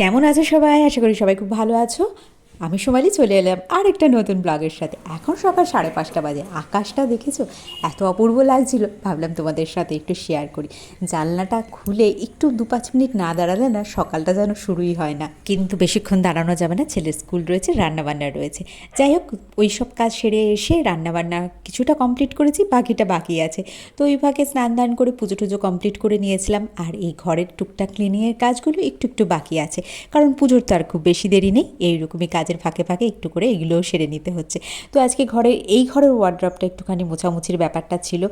কেমন আছো সবাই? আশা করি সবাই খুব ভালো আছো। আমি সোমালি চলে এলাম আর একটা নতুন ব্লগের সাথে। এখন সকাল সাড়ে পাঁচটা বাজে। আকাশটা দেখেছ? এত অপূর্ব লাগছিল। ভাবলাম তোমাদের সাথে একটু শেয়ার করি। জানলাটা খুলে একটু দু পাঁচ মিনিট না দাঁড়ালে না সকালটা যেন শুরুই হয় না। কিন্তু বেশিক্ষণ দাঁড়ানো যাবে না। ছেলের স্কুল রয়েছে, রান্নাবান্না রয়েছে। যাই হোক ওই সব কাজ সেরে এসে রান্নাবান্না কিছুটা কমপ্লিট করেছি, বাকিটা বাকি আছে। তো ওই ভাগে স্নান দান করে পুজো টুজো কমপ্লিট করে নিয়েছিলাম। আর এই ঘরের টুকটাক ক্লিনিংয়ের কাজগুলো একটু একটু বাকি আছে। কারণ পুজোর তো আর খুব বেশি দেরি নেই। এইরকমই কাজের ফাঁকে ফাঁকে একটু করে এগুলোও সেরে নিতে হচ্ছে। তো আজকে ঘরের এই ঘরের ওয়ার্ড্রপটা একটুখানি মোছামুছির ব্যাপারটা ছিল।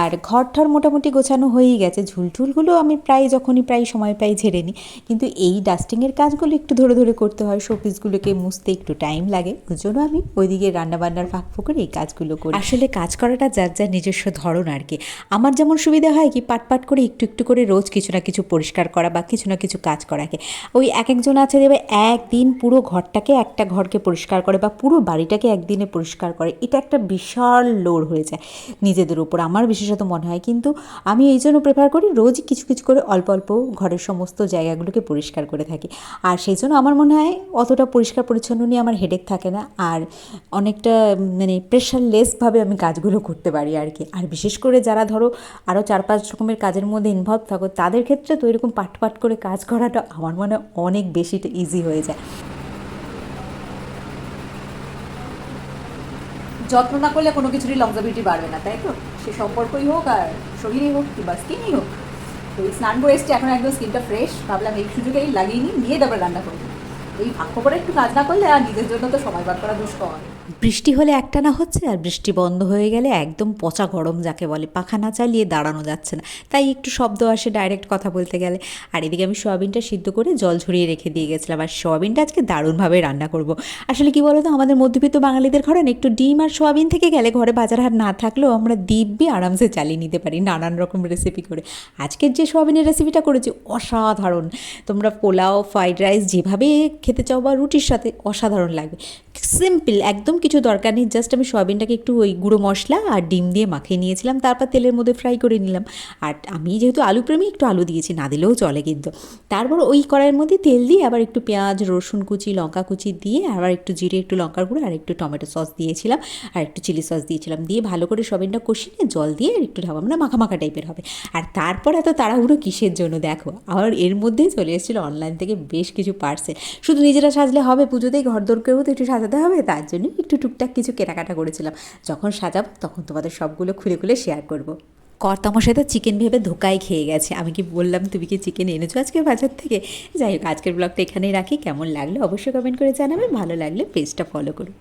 আর ঘরটার মোটামুটি গোছানো হয়েই গেছে। ঝুলটুলগুলো আমি প্রায় যখনই প্রায় সময় পাই ঝেড়ে নিই। কিন্তু এই ডাস্টিংয়ের কাজগুলো একটু ধরে ধরে করতে হয়। শোপিসগুলোকে মুছতে একটু টাইম লাগে। ওই জন্য আমি ওইদিকে রান্নাবান্নার ফাঁক ফুকরে এই কাজগুলো করি। আসলে কাজ করাটা যার যার নিজস্ব ধরন আর কি। আমার যেমন সুবিধা হয় কি, পাট পাট করে একটু একটু করে রোজ কিছু না কিছু পরিষ্কার করা বা কিছু না কিছু কাজ করাকে। ওই এক একজন আছে দেবে একদিন পুরো ঘরটাকে একটা ঘরকে পরিষ্কার করে বা পুরো বাড়িটাকে একদিনে পরিষ্কার করে, এটা একটা বিশাল লোড হয়ে যায় নিজেদের উপর। আমার বিশেষত মনে হয় কিন্তু আমি এই জন্য প্রেফার করি রোজই কিছু কিছু করে অল্প অল্প ঘরের সমস্ত জায়গাগুলোকে পরিষ্কার করে থাকি। আর সেই জন্য আমার মনে হয় অতটা পরিষ্কার পরিচ্ছন্ন নিয়ে আমার হেডেক থাকে না। আর অনেকটা মানে প্রেশারলেসভাবে আমি কাজগুলো করতে পারি আর কি। আর বিশেষ করে যারা ধরো আরও চার পাঁচ রকমের কাজের মধ্যে ইনভলভ থাকো, তাদের ক্ষেত্রে তো এরকম পাট পাট করে কাজ করাটা আমার মনে অনেক বেশিটা ইজি হয়ে যায়। যত্ন না করলে কোনো কিছুরই লংজাবিলিটি বাড়বে না, তাই তো? সে সম্পর্কই হোক আর শরীরেই হোক কিংবা স্কিনই হোক। তো এই স্নান করে এসছে, এখন একদম স্কিনটা ফ্রেশ ভাবলাম এই সুযোগেই লাগিয়ে নিই, নিয়ে তারপরে রান্না করব। এই ভাগ্য করে একটু কাজ না করলে আর নিজের জন্য তো সময় বার করা দুষ্কর। বৃষ্টি হলে একটা না হচ্ছে, আর বৃষ্টি বন্ধ হয়ে গেলে একদম পচা গরম যাকে বলে, পাখা না চালিয়ে দাঁড়ানো যাচ্ছে না। তাই একটু শব্দ আসে ডাইরেক্ট কথা বলতে গেলে। আর এদিকে আমি সোয়াবিনটা সিদ্ধ করে জল ঝরিয়ে রেখে দিয়ে গেছিলাম। আর সোয়াবিনটা আজকে দারুণভাবে রান্না করব। আসলে কি বলতো, আমাদের মধ্যবিত্ত বাঙালিদের ঘরে না একটু ডিম আর সোয়াবিন থেকে গেলে ঘরে বাজার হাট না থাকলেও আমরা দিব্যি আরামসে চালিয়ে নিতে পারি নানান রকম রেসিপি করে। আজকের যে সোয়াবিনের রেসিপিটা করেছি, অসাধারণ। তোমরা পোলাও ফ্রাইড রাইস যেভাবে খেতে চাও বা রুটির সাথে, অসাধারণ লাগবে। সিম্পল একদম কিছু দরকার নেই জাস্ট আমি সয়াবিনটাকে একটু ওই গুঁড়ো মশলা আর ডিম দিয়ে মাখিয়ে নিয়েছিলাম, তারপর তেলের মধ্যে ফ্রাই করে নিলাম। আর আমি যেহেতু আলু প্রেমী, একটু আলু দিয়েছি, না দিলেও চলে কিন্তু। তারপর ওই কড়াইয়ের মধ্যে তেল দিয়ে আবার একটু পেঁয়াজ, রসুন কুচি, লঙ্কা কুচি দিয়ে আবার একটু জিরে, একটু লঙ্কার গুঁড়ো আর একটু টমেটো সস দিয়েছিলাম। আর একটু চিলি সস দিয়েছিলাম। দিয়ে ভালো করে সয়াবিনটা কষিয়ে জল দিয়ে আর একটু ঢাবা মানে মাখা মাখা টাইপের হবে। আর তারপর এত তাড়াহুড়ো কিসের জন্য দেখো? আর এর মধ্যেই চলে এসেছিল অনলাইন থেকে বেশ কিছু পার্সেল শুধু নিজেরা সাজলে হবে পুজোতেই ঘর দরকেও তো একটু সাজাতে হবে, তার জন্য একটু টুকটাক কিছু কেনাকাটা করেছিলাম। যখন সাজাবো তখন তোমাদের সবগুলো খুলে খুলে শেয়ার করব। কর্তামশাই তো চিকেন ভেবে ধোকায় খেয়ে গেছে। আমি কি বললাম, তুমি কি চিকেন এনেছো আজকে বাজার থেকে? যাই হোক, আজকের ব্লগটা এখানেই রাখি। কেমন লাগল অবশ্যই কমেন্ট করে জানাবে ভালো লাগলে পেজটা ফলো করো